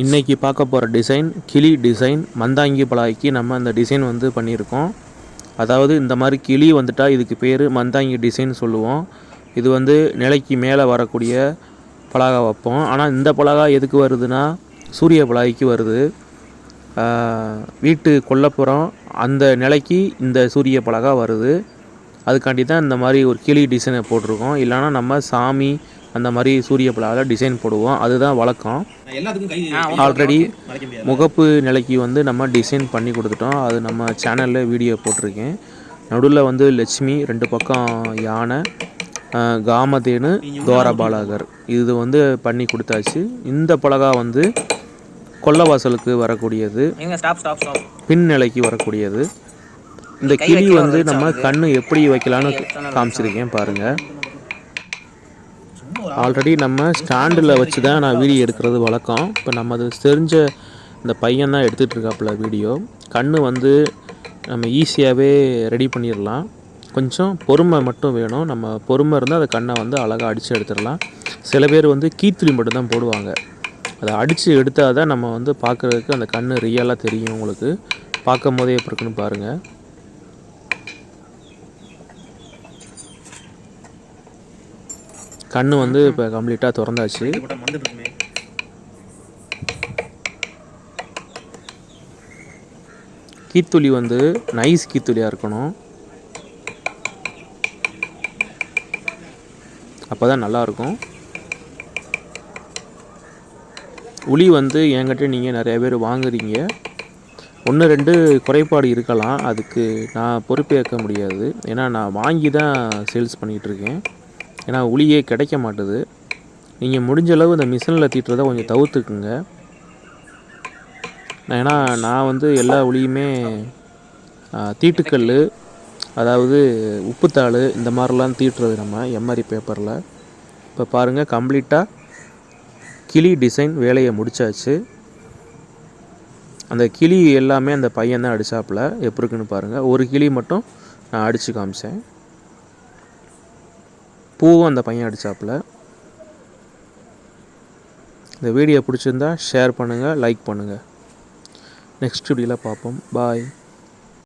இன்றைக்கி பார்க்க போகிற டிசைன் கிளி டிசைன் மந்தாங்கி பலாய்க்கு நம்ம அந்த டிசைன் வந்து பண்ணியிருக்கோம். அதாவது இந்த மாதிரி கிளி வந்துட்டால் இதுக்கு பேர் மந்தாங்கி டிசைன் சொல்லுவோம். இது வந்து நிலைக்கு மேலே வரக்கூடிய பலகா வைப்போம். ஆனால் இந்த பலகா எதுக்கு வருதுன்னா சூரிய பலாய்க்கு வருது. வீட்டு கொல்லப்புறம் அந்த நிலைக்கு இந்த சூரிய பலகா வருது. அதுக்காண்டி தான் இந்த மாதிரி ஒரு கிளி டிசைனை போட்டிருக்கோம். இல்லைன்னா நம்ம சாமி அந்த மாதிரி சூரிய பலகாவில் டிசைன் போடுவோம். அதுதான் வழக்கம். ஆல்ரெடி முகப்பு நிலைக்கு வந்து நம்ம டிசைன் பண்ணி கொடுத்துட்டோம். அது நம்ம சேனலில் வீடியோ போட்டிருக்கேன். நடுவில் வந்து லட்சுமி ரெண்டு பக்கம் யானை காமதேனு துவாரபாலகர். இது வந்து பண்ணி கொடுத்தாச்சு. இந்த பலகா வந்து கொல்லவாசலுக்கு வரக்கூடியது. எங்க ஸ்டாப் ஸ்டாப் ஸ்டாப் பின் நிலைக்கு வரக்கூடியது. இந்த கிளி வந்து நம்ம கண்ணு எப்படி வைக்கலான்னு காமிச்சிருக்கேன் பாருங்கள் ஆல்ரெடி நம்ம ஸ்டாண்டில் வச்சு தான் நான் வீடியோ எடுக்கிறது வழக்கம். இப்போ நம்ம அது தெரிஞ்ச இந்த பையன் தான் எடுத்துகிட்டு இருக்காப்புல வீடியோ. கண் வந்து நம்ம ஈஸியாகவே ரெடி பண்ணிடலாம். கொஞ்சம் பொறுமை மட்டும் வேணும். நம்ம பொறுமை இருந்தால் அந்த கண்ணை வந்து அழகாக அடித்து எடுத்துடலாம். சில பேர் வந்து கீத்துளி மட்டும் தான் போடுவாங்க. அதை அடித்து எடுத்தால் தான் நம்ம வந்து பார்க்குறதுக்கு அந்த கண் ரியலாக தெரியும் உங்களுக்கு. பார்க்கும் போதே எப்படி இருக்குன்னு பாருங்கள் கண்ணு வந்து இப்போ கம்ப்ளீட்டாக திறந்தாச்சு. கீத்துளி வந்து நைஸ் கீத்துளியாக இருக்கணும். அப்போ தான் நல்லாயிருக்கும் உளி வந்து என்கிட்ட நீங்கள் நிறைய பேர் வாங்குறீங்க. ஒன்று ரெண்டு குறைபாடு இருக்கலாம். அதுக்கு நான் பொறுப்பேற்க முடியாது. ஏன்னா நான் வாங்கி தான் சேல்ஸ் பண்ணிகிட்ருக்கேன் ஏன்னா உளியே கிடைக்க மாட்டுது. நீங்கள் முடிஞ்ச அளவு இந்த மிஷினில் தீட்டுறதை கொஞ்சம் தவிர்த்துக்குங்க. ஏன்னா நான் வந்து எல்லா உளியுமே தீட்டுக்கல் அதாவது உப்புத்தாள் இந்த மாதிரிலாம் தீட்டுறது நம்ம எம்ஆரி பேப்பரில். இப்போ பாருங்கள் கம்ப்ளீட்டாக கிளி டிசைன் வேலையை முடிச்சாச்சு. அந்த கிளி எல்லாமே அந்த பையன் தான் அடித்தாப்புல எப்படி இருக்குன்னு பாருங்கள் ஒரு கிளி மட்டும் நான் அடித்து காமிச்சேன். பூவும் அந்த பையன் அடித்தாப்புல இந்த வீடியோ பிடிச்சிருந்தா ஷேர் பண்ணுங்கள் லைக் பண்ணுங்கள் நெக்ஸ்ட் வீடியோவில் பார்ப்போம். பாய்